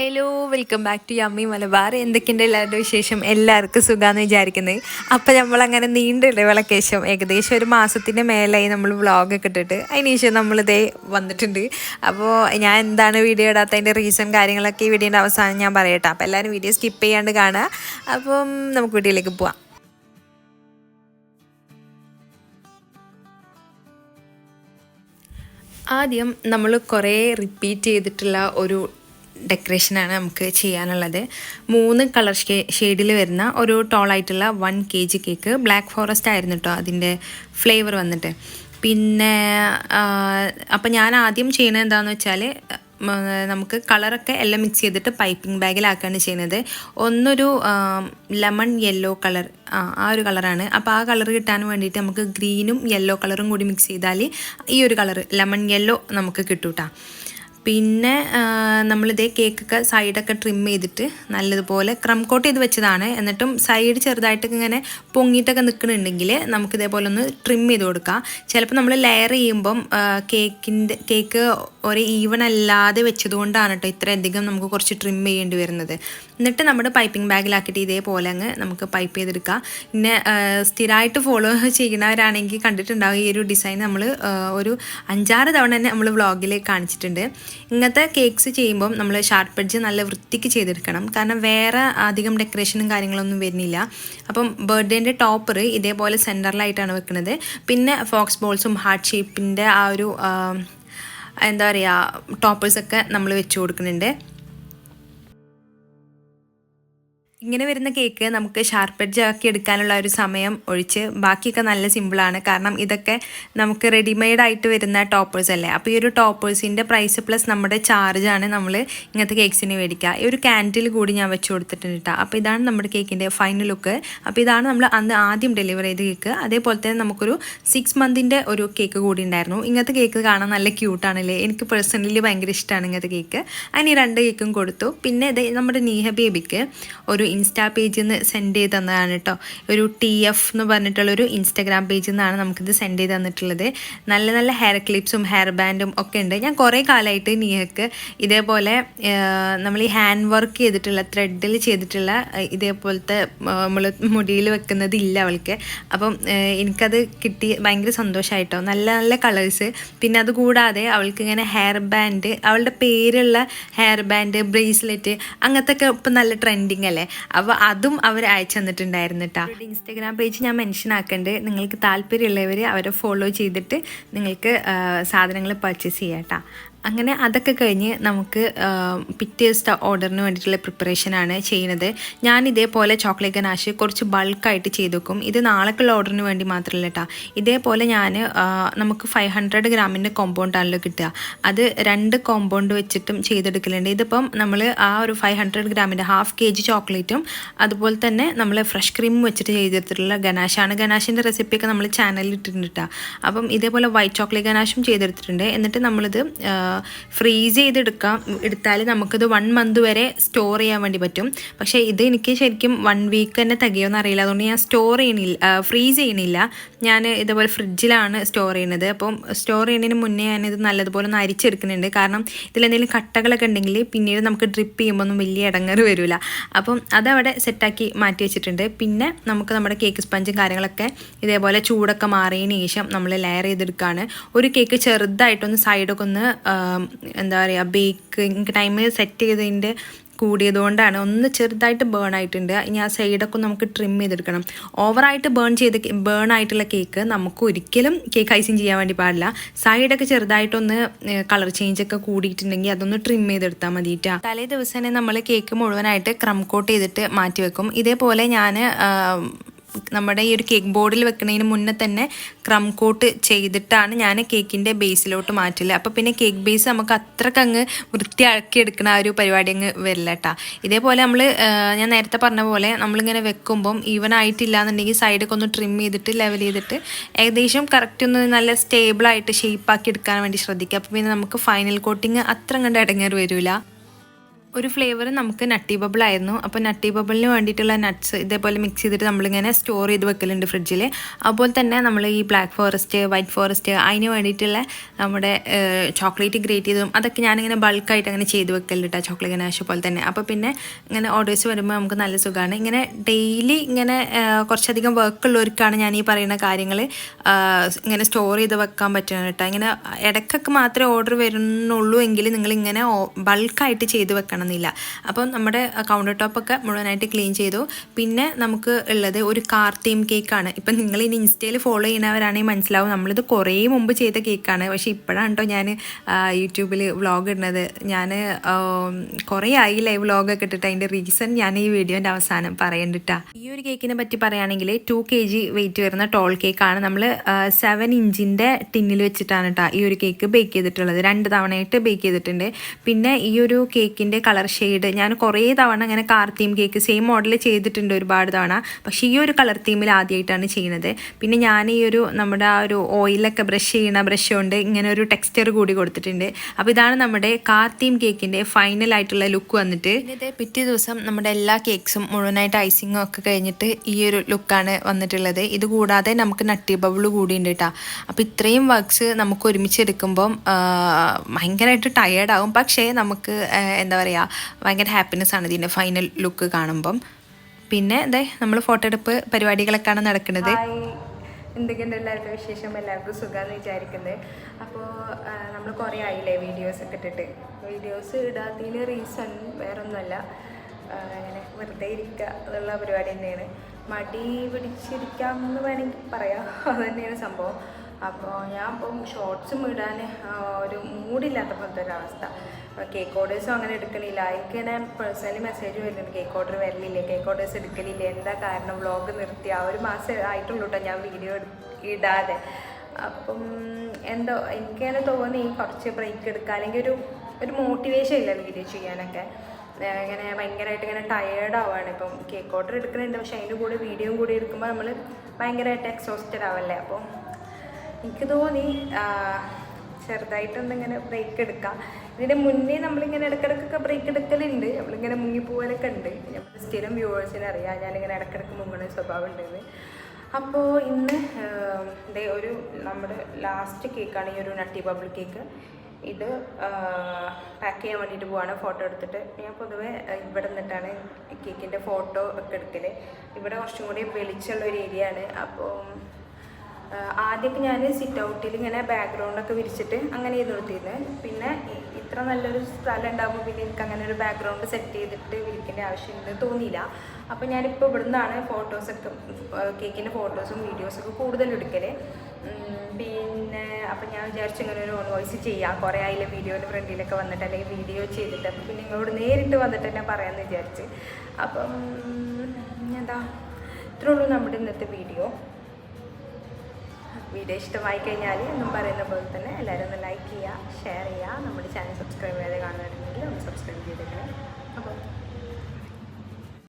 Hello welcome back to yummy Malabar എന്തൊക്കെയുണ്ട് എല്ലാവരുടെ വിശേഷം? എല്ലാവർക്കും സുഖമാണെന്ന് വിചാരിക്കുന്നത് അപ്പോൾ നമ്മളങ്ങനെ നീണ്ട ഇടവേളയ്ക്ക് ശേഷം ഏകദേശം ഒരു മാസത്തിന്റെ മേലായി നമ്മൾ വ്ളോഗൊക്കെ ഇട്ടിട്ട് അതിനുശേഷം നമ്മളിതേ വന്നിട്ടുണ്ട്. അപ്പോൾ ഞാൻ എന്താണ് വീഡിയോ ഇടാത്തതിന്റെ റീസൺ കാര്യങ്ങളൊക്കെ ഈ വീഡിയോന്റെ അവസാനം ഞാൻ പറയട്ടെ. അപ്പോൾ എല്ലാവരും വീഡിയോ സ്കിപ്പ് ചെയ്യാണ്ട് കാണുക അപ്പം നമുക്ക് വീഡിയോയിലേക്ക് പോവാം. ആദ്യം നമ്മൾ കുറേ റിപ്പീറ്റ് ചെയ്തിട്ടുള്ള ഒരു ഡെക്കറേഷനാണ് നമുക്ക് ചെയ്യാനുള്ളത്. മൂന്ന് കളർ ഷെയ്ഡിൽ വരുന്ന ഒരു ടോളായിട്ടുള്ള one K G cake black forest ആയിരുന്നു കേട്ടോ അതിന്റെ ഫ്ലേവർ വന്നിട്ട്. പിന്നെ അപ്പം ഞാൻ ആദ്യം ചെയ്യണത് എന്താണെന്ന് വെച്ചാൽ നമുക്ക് കളറൊക്കെ എല്ലാം മിക്സ് ചെയ്തിട്ട് പൈപ്പിംഗ് ബാഗിലാക്കുകയാണ് ചെയ്യുന്നത് ഒന്നൊരു ലെമൺ യെല്ലോ കളർ ആ ഒരു കളറാണ് അപ്പോൾ ആ കളർ കിട്ടാൻ വേണ്ടിയിട്ട് നമുക്ക് ഗ്രീനും യെല്ലോ കളറും കൂടി മിക്സ് ചെയ്താൽ ഈ ഒരു കളർ ലെമൺ യെല്ലോ നമുക്ക് കിട്ടൂട്ടാ. കേട്ടോ പിന്നെ നമ്മളിതേ കേക്കൊക്കെ സൈഡൊക്കെ ട്രിം ചെയ്തിട്ട് നല്ലതുപോലെ ക്രം കോട്ട് ചെയ്ത് വെച്ചതാണ്. എന്നിട്ടും സൈഡ് ചെറുതായിട്ട് ഇങ്ങനെ പൊങ്ങിയിട്ടൊക്കെ നിൽക്കുന്നുണ്ടെങ്കിൽ നമുക്ക് ഇതേപോലെ ഒന്ന് ട്രിം ചെയ്ത് കൊടുക്കാം. ചിലപ്പോൾ നമ്മൾ ലെയർ ചെയ്യുമ്പം കേക്കിന്റെ കേക്ക് ഒരു ഈവൺ അല്ലാതെ വെച്ചതുകൊണ്ടാണ് കേട്ടോ ഇത്രയധികം നമുക്ക് കുറച്ച് ട്രിം ചെയ്യേണ്ടി വരുന്നത്. എന്നിട്ട് നമ്മുടെ പൈപ്പിംഗ് ബാഗിലാക്കിയിട്ട് ഇതേപോലെ അങ്ങ് നമുക്ക് പൈപ്പ് ചെയ്തെടുക്കാം. പിന്നെ സ്ഥിരമായിട്ട് ഫോളോ ചെയ്യുന്നവരാണെങ്കിൽ കണ്ടിട്ടുണ്ടാവും ഈ ഒരു ഡിസൈൻ നമ്മൾ ഒരു അഞ്ചാറ് തവണ തന്നെ നമ്മൾ വ്ളോഗിൽ കാണിച്ചിട്ടുണ്ട്. ഇങ്ങനത്തെ കേക്ക്സ് ചെയ്യുമ്പം നമ്മൾ ഷാർപ്പ് എഡ്ജ് നല്ല വൃത്തിക്ക് ചെയ്തെടുക്കണം. കാരണം വേറെ അധികം ഡെക്കറേഷനും കാര്യങ്ങളൊന്നും വരുന്നില്ല. അപ്പം ബർത്ത്ഡേന്റെ ടോപ്പർ ഇതേപോലെ സെന്ററിലായിട്ടാണ് വെക്കുന്നത് പിന്നെ ഫോക്സ് ബോൾസും ഹാർട്ട് ഷേപ്പിന്റെ ആ ഒരു എന്താ പറയുക ടോപ്പേഴ്സൊക്കെ നമ്മൾ വെച്ച് കൊടുക്കുന്നുണ്ട്. ഇങ്ങനെ വരുന്ന കേക്ക് നമുക്ക് ഷാർപ്പ് എഡ്ജ് ആക്കി എടുക്കാനുള്ള ഒരു സമയം ഒഴിച്ച് ബാക്കിയൊക്കെ നല്ല സിമ്പിളാണ് കാരണം ഇതൊക്കെ നമുക്ക് റെഡിമെയ്ഡ് ആയിട്ട് വരുന്ന ടോപ്പേഴ്സ് അല്ലേ? അപ്പോൾ ഈ ഒരു ടോപ്പേഴ്സിന്റെ പ്രൈസ് പ്ലസ് നമ്മുടെ ചാർജാണ് നമ്മൾ ഇങ്ങനത്തെ കേക്ക്സിന് മേടിക്കുക. ഈ ഒരു ക്യാൻഡിൽ കൂടി ഞാൻ വെച്ച് കൊടുത്തിട്ടുണ്ട് കേട്ടോ അപ്പോൾ ഇതാണ് നമ്മുടെ കേക്കിന്റെ ഫൈനൽ ലുക്ക് അപ്പോൾ ഇതാണ് നമ്മൾ അന്ന് ആദ്യം ഡെലിവർ ചെയ്ത കേക്ക് അതേപോലെ തന്നെ നമുക്കൊരു സിക്സ് മന്തിന്റെ ഒരു കേക്ക് കൂടി ഉണ്ടായിരുന്നു. ഇങ്ങനത്തെ കേക്ക് കാണാൻ നല്ല ക്യൂട്ടാണല്ലേ എനിക്ക് പേഴ്സണലി ഭയങ്കര ഇഷ്ടമാണ് ഇങ്ങനത്തെ കേക്ക് അതിന് രണ്ട് കേക്കും കൊടുത്തു. പിന്നെ നമ്മുടെ നീഹ ബേബിക്ക് ഒരു ഇൻസ്റ്റാ പേജിൽ നിന്ന് സെൻഡ് ചെയ്ത് തന്നതാണ് കേട്ടോ ഒരു ടി എഫ് എന്ന് പറഞ്ഞിട്ടുള്ളൊരു ഇൻസ്റ്റാഗ്രാം പേജിൽ നിന്നാണ് നമുക്കിത് സെൻഡ് ചെയ്ത് തന്നിട്ടുള്ളത്. നല്ല നല്ല ഹെയർ ക്ലിപ്സും ഹെയർ ബാൻഡും ഒക്കെ ഉണ്ട്. ഞാൻ കുറേ കാലമായിട്ട് നീഹക്ക് ഇതേപോലെ നമ്മൾ ഈ ഹാൻഡ് വർക്ക് ചെയ്തിട്ടുള്ള ത്രെഡിൽ ചെയ്തിട്ടുള്ള ഇതേപോലത്തെ നമ്മൾ മുടിയിൽ വെക്കുന്നത് ഇല്ല അവൾക്ക്. അപ്പം എനിക്കത് കിട്ടി ഭയങ്കര സന്തോഷമായിട്ടോ നല്ല നല്ല കളേഴ്സ് പിന്നെ അതുകൂടാതെ അവൾക്ക് ഇങ്ങനെ ഹെയർ ബാൻഡ് അവളുടെ പേരുള്ള ഹെയർ ബാൻഡ് ബ്രേസ്ലെറ്റ് അങ്ങനത്തെ ഒക്കെ ഇപ്പം നല്ല ട്രെൻഡിങ് അല്ലേ? അപ്പോൾ അതും അവർ അയച്ചു തന്നിട്ടുണ്ടായിരുന്നു കേട്ടോ ഇൻസ്റ്റാഗ്രാം പേജ് ഞാൻ മെൻഷൻ ആക്കണ്ട്. നിങ്ങൾക്ക് താല്പര്യമുള്ളവർ അവരെ ഫോളോ ചെയ്തിട്ട് നിങ്ങൾക്ക് സാധനങ്ങൾ പർച്ചേസ് ചെയ്യാം കേട്ടോ അങ്ങനെ അതൊക്കെ കഴിഞ്ഞ് നമുക്ക് പിറ്റേ ദിവസത്തെ ഓർഡറിന് വേണ്ടിയിട്ടുള്ള പ്രിപ്പറേഷനാണ് ചെയ്യുന്നത്. ഞാൻ ഇതേപോലെ ചോക്ലേറ്റ് ഗനാഷ് കുറച്ച് ബൾക്കായിട്ട് ചെയ്ത് വെക്കും ഇത് നാളേക്കുള്ള ഓർഡറിന് വേണ്ടി മാത്രമല്ല കേട്ടോ ഇതേപോലെ ഞാൻ നമുക്ക് ഫൈവ് ഹൺഡ്രഡ് ഗ്രാമിന്റെ കോമ്പൗണ്ടാണല്ലോ കിട്ടുക. അത് രണ്ട് കോമ്പൗണ്ട് വെച്ചിട്ടും ചെയ്തെടുക്കലുണ്ട്. ഇതിപ്പം നമ്മൾ ആ ഒരു ഫൈവ് ഹൺഡ്രഡ് ഗ്രാമിന്റെ ഹാഫ് കെ ജി ചോക്ലേറ്റും അതുപോലെ തന്നെ നമ്മൾ ഫ്രഷ് ക്രീമും വെച്ചിട്ട് ചെയ്തെടുത്തിട്ടുള്ള ഗനാഷാണ് ഗനാഷിന്റെ റെസിപ്പിയൊക്കെ നമ്മൾ ചാനലിൽ ഇട്ടിട്ടുണ്ട് കേട്ടോ അപ്പം ഇതേപോലെ വൈറ്റ് ചോക്ലേറ്റ് ഗനാഷും ചെയ്തെടുത്തിട്ടുണ്ട്. എന്നിട്ട് നമ്മളിത് ഫ്രീസ് ചെയ്തെടുക്കാം. എടുത്താൽ നമുക്കിത് വൺ മന്ത് വരെ സ്റ്റോർ ചെയ്യാൻ വേണ്ടി പറ്റും. പക്ഷേ ഇത് എനിക്ക് ശരിക്കും വൺ വീക്ക് തന്നെ തികയോ അറിയില്ല. അതുകൊണ്ട് ഞാൻ സ്റ്റോർ ചെയ്യണില്ല ഫ്രീസ് ചെയ്യണില്ല. ഞാൻ ഇതേപോലെ ഫ്രിഡ്ജിലാണ് സ്റ്റോർ ചെയ്യുന്നത് അപ്പം സ്റ്റോർ ചെയ്യുന്നതിന് മുന്നേ ഞാനിത് നല്ലതുപോലെ ഒന്ന് അരിച്ചെടുക്കുന്നുണ്ട്. കാരണം ഇതിലെന്തെങ്കിലും കട്ടകളൊക്കെ ഉണ്ടെങ്കിൽ പിന്നീട് നമുക്ക് ഡ്രിപ്പ് ചെയ്യുമ്പോൾ ഒന്നും വലിയ ഇടങ്ങറ് വരില്ല അപ്പം അതവിടെ സെറ്റാക്കി മാറ്റി വെച്ചിട്ടുണ്ട്. പിന്നെ നമുക്ക് നമ്മുടെ കേക്ക് സ്പഞ്ചും കാര്യങ്ങളൊക്കെ ഇതേപോലെ ചൂടൊക്കെ മാറിയതിന് ശേഷം നമ്മൾ ലെയർ ചെയ്തെടുക്കുകയാണ് ഒരു കേക്ക് ചെറുതായിട്ടൊന്ന് സൈഡൊക്കെ ഒന്ന് എന്താ പറയുക ബേക്കിംഗ് ടൈം സെറ്റ് ചെയ്തതിന്റെ കൂടിയതുകൊണ്ടാണ്. ഒന്ന് ചെറുതായിട്ട് ബേൺ ആയിട്ടുണ്ട്. ഇനി ആ സൈഡൊക്കെ നമുക്ക് ട്രിം ചെയ്തെടുക്കണം. ഓവറായിട്ട് ബേൺ ചെയ്ത് ബേൺ ആയിട്ടുള്ള കേക്ക് നമുക്ക് ഒരിക്കലും കേക്ക് ഐസിങ് ചെയ്യാൻ വേണ്ടി പാടില്ല. സൈഡൊക്കെ ചെറുതായിട്ടൊന്ന് കളർ ചേഞ്ച് ഒക്കെ കൂടിയിട്ടുണ്ടെങ്കിൽ അതൊന്ന് ട്രിം ചെയ്തെടുത്താൽ മതിയിട്ടാ തലേ ദിവസം തന്നെ നമ്മൾ കേക്ക് മുഴുവനായിട്ട് ക്രം കോട്ട് ചെയ്തിട്ട് മാറ്റി വെക്കും ഇതേപോലെ ഞാൻ നമ്മുടെ ഈ ഒരു കേക്ക് ബോർഡിൽ വെക്കുന്നതിന് മുന്നേ തന്നെ ക്രം കോട്ട് ചെയ്തിട്ടാണ് ഞാൻ കേക്കിന്റെ ബേസിലോട്ട് മാറ്റില്ല അപ്പോൾ പിന്നെ കേക്ക് ബേസ് നമുക്ക് അത്രക്കങ്ങ് വൃത്തിയാക്കി എടുക്കുന്ന ആ ഒരു പരിപാടി അങ്ങ് വരില്ല കേട്ടോ ഇതേപോലെ നമ്മൾ ഞാൻ നേരത്തെ പറഞ്ഞ പോലെ നമ്മളിങ്ങനെ വെക്കുമ്പം ഈവൻ ആയിട്ടില്ല എന്നുണ്ടെങ്കിൽ സൈഡൊക്കെ ഒന്ന് ട്രിം ചെയ്തിട്ട് ലെവൽ ചെയ്തിട്ട് ഏകദേശം കറക്റ്റ് ഒന്ന് നല്ല സ്റ്റേബിളായിട്ട് ഷേപ്പാക്കി എടുക്കാൻ വേണ്ടി ശ്രദ്ധിക്കുക. അപ്പോൾ പിന്നെ നമുക്ക് ഫൈനൽ കോട്ടിങ് അത്ര കണ്ട് ഇടങ്ങേറി വരില്ല ഒരു ഫ്ലേവർ നമുക്ക് നട്ടി ബബിൾ ആയിരുന്നു. അപ്പോൾ നട്ടി ബബിളിന് വേണ്ടിയിട്ടുള്ള നട്ട്സ് ഇതേപോലെ മിക്സ് ചെയ്തിട്ട് നമ്മളിങ്ങനെ സ്റ്റോർ ചെയ്ത് വെക്കലുണ്ട് ഫ്രിഡ്ജിൽ അതുപോലെ തന്നെ നമ്മൾ ഈ ബ്ലാക്ക് ഫോറസ്റ്റ് വൈറ്റ് ഫോറസ്റ്റ് അതിന് വേണ്ടിയിട്ടുള്ള നമ്മുടെ ചോക്ലേറ്റ് ഗ്രേറ്റ് ചെയ്തതും അതൊക്കെ ഞാനിങ്ങനെ ബൾക്കായിട്ട് അങ്ങനെ ചെയ്ത് വെക്കലുണ്ട് കേട്ടോ ചോക്ലേറ്റ് ഗനാഷ് പോലെ തന്നെ. അപ്പോൾ പിന്നെ ഇങ്ങനെ ഓർഡേഴ്സ് വരുമ്പോൾ നമുക്ക് നല്ല സുഖമാണ് ഇങ്ങനെ ഡെയിലി ഇങ്ങനെ കുറച്ചധികം വർക്ക് ഉള്ളവർക്കാണ് ഞാൻ ഈ പറയുന്ന കാര്യങ്ങൾ ഇങ്ങനെ സ്റ്റോർ ചെയ്ത് വെക്കാൻ പറ്റുന്നത് കേട്ടോ ഇങ്ങനെ ഇടയ്ക്കൊക്കെ മാത്രമേ ഓർഡർ വരുന്നുള്ളൂ എങ്കിൽ നിങ്ങളിങ്ങനെ ബൾക്കായിട്ട് ചെയ്ത് വെക്കണം. എന്നില്ല അപ്പോൾ നമ്മുടെ കൗണ്ടർ ടോപ്പൊക്കെ മുഴുവനായിട്ട് ക്ലീൻ ചെയ്തു. പിന്നെ നമുക്ക് ഉള്ളത് ഒരു കാർ തീം കേക്കാണ് ഇപ്പം നിങ്ങൾ ഇനി ഇൻസ്റ്റയിൽ ഫോളോ ചെയ്യുന്നവരാണെങ്കിൽ മനസ്സിലാവും നമ്മളിത് കുറേ മുമ്പ് ചെയ്ത കേക്കാണ് പക്ഷേ ഇപ്പോഴാണ് കേട്ടോ ഞാൻ യൂട്യൂബിൽ വ്ളോഗ് ഇടുന്നത്. ഞാൻ കുറേ ആയി ലൈവ് വ്ളോഗൊക്കെ ഇട്ടിട്ട് അതിന്റെ റീസൺ ഞാൻ ഈ വീഡിയോന്റെ അവസാനം പറയണ്ടിട്ടാ. ഈ ഒരു കേക്കിനെ പറ്റി പറയുകയാണെങ്കിൽ ടു കെ ജി വെയിറ്റ് വരുന്ന ടോൾ കേക്കാണ് നമ്മൾ സെവൻ ഇഞ്ചിന്റെ ടിന്നിൽ വെച്ചിട്ടാണ് കേട്ടോ ഈ ഒരു കേക്ക് ബേക്ക് ചെയ്തിട്ടുള്ളത്. രണ്ട് തവണയായിട്ട് ബേക്ക് ചെയ്തിട്ടുണ്ട്. പിന്നെ ഈ ഒരു കേക്കിന്റെ കളർ ഷെയ്ഡ്. ഞാൻ കുറേ തവണ ഇങ്ങനെ car theme cake same model ചെയ്തിട്ടുണ്ട് ഒരുപാട് തവണ. പക്ഷേ ഈ ഒരു കളർ തീമിൽ ആദ്യമായിട്ടാണ് ചെയ്യുന്നത്. പിന്നെ ഞാൻ ഈ ഒരു നമ്മുടെ ആ ഒരു ഓയിലൊക്കെ ബ്രഷ് ചെയ്യുന്ന ബ്രഷ് കൊണ്ട് ഇങ്ങനെ ഒരു ടെക്സ്ചർ കൂടി കൊടുത്തിട്ടുണ്ട്. അപ്പോൾ ഇതാണ് നമ്മുടെ കാർ തീം കേക്കിന്റെ ഫൈനൽ ആയിട്ടുള്ള ലുക്ക് വന്നിട്ട്. ഇത് പിറ്റേ ദിവസം നമ്മുടെ എല്ലാ കേക്ക്സും മുഴുവനായിട്ട് ഐസിങ്ങും ഒക്കെ കഴിഞ്ഞിട്ട് ഈ ഒരു ലുക്കാണ് വന്നിട്ടുള്ളത്. ഇത് കൂടാതെ നമുക്ക് നട്ടി ബബിൾ ഉണ്ട് കേട്ടോ അപ്പോൾ ഇത്രയും വർക്ക്സ് നമുക്ക് ഒരുമിച്ച് എടുക്കുമ്പം ഭയങ്കരമായിട്ട് ടയേർഡ് ആകും പക്ഷേ നമുക്ക് എന്താ പറയുക ഭയങ്കര ഹാപ്പിനെസ് ആണ് ഇതിന്റെ ഫൈനൽ ലുക്ക് കാണുമ്പം. പിന്നെ അതെ നമ്മൾ ഫോട്ടോ എടുപ്പ് പരിപാടികളൊക്കെയാണ് നടക്കുന്നത്. എന്തൊക്കെയുണ്ട് എല്ലാവർക്കും വിശേഷം? എല്ലാവർക്കും സുഖമെന്ന് വിചാരിക്കുന്നത് അപ്പോൾ നമ്മൾ കുറേ ആയില്ലേ വീഡിയോസ് ഒക്കെ ഇട്ടിട്ട്. വീഡിയോസ് ഇടാത്തതിന് റീസൺ വേറൊന്നുമല്ല. അങ്ങനെ വെറുതെ ഇരിക്കുക എന്നുള്ള പരിപാടി തന്നെയാണ്. മടി പിടിച്ചിരിക്കാം എന്ന് വേണമെങ്കിൽ പറയാം. അത് തന്നെയാണ് സംഭവം. അപ്പോൾ ഞാൻ ഇപ്പം ഷോർട്സും ഇടാൻ ഒരു മൂടില്ലാത്ത പോലത്തെ ഒരവസ്ഥ. കേക്ക് ഓർഡേഴ്സും അങ്ങനെ എടുക്കണില്ല എനിക്കിങ്ങനെ പേഴ്സണലി മെസ്സേജ് വരുന്നുണ്ട് കേക്ക് ഓർഡർ വരലില്ലേ? കേക്ക് ഓർഡേഴ്സ് എടുക്കലില്ല? എന്താ കാരണം? വ്ളോഗ് നിർത്തി. ആ ഒരു മാസം ആയിട്ടുള്ളൂ കേട്ടോ ഞാൻ വീഡിയോ ഇടാതെ. അപ്പം എന്തോ എനിക്കങ്ങനെ തോന്നി കുറച്ച് ബ്രേക്ക് എടുക്കുക അല്ലെങ്കിൽ ഒരു ഒരു മോട്ടിവേഷൻ ഇല്ല വീഡിയോ ചെയ്യാനൊക്കെ. ഇങ്ങനെ ഭയങ്കരമായിട്ട് ഇങ്ങനെ ടയേർഡ് ആവുകയാണ്. ഇപ്പം കേക്ക് ഓർഡർ എടുക്കുന്നുണ്ട് പക്ഷേ അതിന്റെ കൂടെ വീഡിയോയും കൂടി എടുക്കുമ്പോൾ നമ്മൾ ഭയങ്കരമായിട്ട് എക്സോസ്റ്റഡ് ആവല്ലേ? അപ്പോൾ എനിക്ക് തോന്നി ചെറുതായിട്ടൊന്നിങ്ങനെ ബ്രേക്ക് എടുക്കാം. ഇതിന് മുന്നേ നമ്മളിങ്ങനെ ഇടക്കിടക്കൊക്കെ ബ്രേക്ക് എടുക്കലുണ്ട്. നമ്മളിങ്ങനെ മുങ്ങിപ്പോവലൊക്കെ ഉണ്ട്. നമ്മുടെ സ്ഥിരം വ്യൂവേഴ്സിനെ അറിയാം. ഞാനിങ്ങനെ ഇടക്കിടക്ക് മുങ്ങണ സ്വഭാവം ഉണ്ടെന്ന്. അപ്പോൾ ഇന്ന് ദേ ഒരു നമ്മുടെ ലാസ്റ്റ് കേക്കാണ് ഈ ഒരു നട്ടി ബബിൾ കേക്ക് ഇത് പാക്ക് ചെയ്യാൻ വേണ്ടിയിട്ട് പോവാണ്. ഫോട്ടോ എടുത്തിട്ട്. ഞാൻ പൊതുവേ ഇവിടെ നിന്നിട്ടാണ് കേക്കിന്റെ ഫോട്ടോ ഒക്കെ എടുക്കൽ ഇവിടെ കുറച്ചും കൂടി വെളിച്ചുള്ള ഒരു ഏരിയ ആണ്. അപ്പോൾ ആദ്യമൊക്കെ ഞാൻ സിറ്റ് ഔട്ടിൽ ഇങ്ങനെ ബാക്ക്ഗ്രൗണ്ടൊക്കെ വിരിച്ചിട്ട് അങ്ങനെ ചെയ്ത് കൊടുത്തിരുന്നത് പിന്നെ ഇത്ര നല്ലൊരു സ്ഥലം ഉണ്ടാകുമ്പോൾ പിന്നെ എനിക്ക് അങ്ങനെ ഒരു ബാക്ക്ഗ്രൗണ്ട് സെറ്റ് ചെയ്തിട്ട് വിളിക്കേണ്ട ആവശ്യമില്ല തോന്നിയില്ല. അപ്പോൾ ഞാനിപ്പോൾ ഇവിടുന്നാണ് ഫോട്ടോസൊക്കെ കേക്കിന്റെ ഫോട്ടോസും വീഡിയോസൊക്കെ കൂടുതൽ എടുക്കൽ പിന്നെ അപ്പോൾ ഞാൻ വിചാരിച്ചു ഇങ്ങനെ ഒരു ഓൺ വോയിസ് ചെയ്യാം. കുറേ ആയില്ല വീഡിയോന്റെ ഫ്രണ്ടിലൊക്കെ വന്നിട്ട് അല്ലെങ്കിൽ വീഡിയോ ചെയ്തിട്ട്. അപ്പോൾ പിന്നെ നിങ്ങളോട് നേരിട്ട് വന്നിട്ട് തന്നെ പറയാമെന്ന് വിചാരിച്ച്. അപ്പം എന്താ? ഇത്രേ ഉള്ളൂ നമ്മുടെ ഇന്നത്തെ വീഡിയോ വീഡിയോ ഇഷ്ടമായി കഴിഞ്ഞാൽ എന്നും പറയുന്ന പോലെ തന്നെ എല്ലാവരും ഒന്ന് ലൈക്ക് ചെയ്യുക ഷെയർ ചെയ്യുക. നമ്മുടെ ചാനൽ സബ്സ്ക്രൈബ് ചെയ്യാതെ കാണുന്നുണ്ടെങ്കിൽ ഒന്ന് സബ്സ്ക്രൈബ് ചെയ്തിട്ടുണ്ട് അപ്പോൾ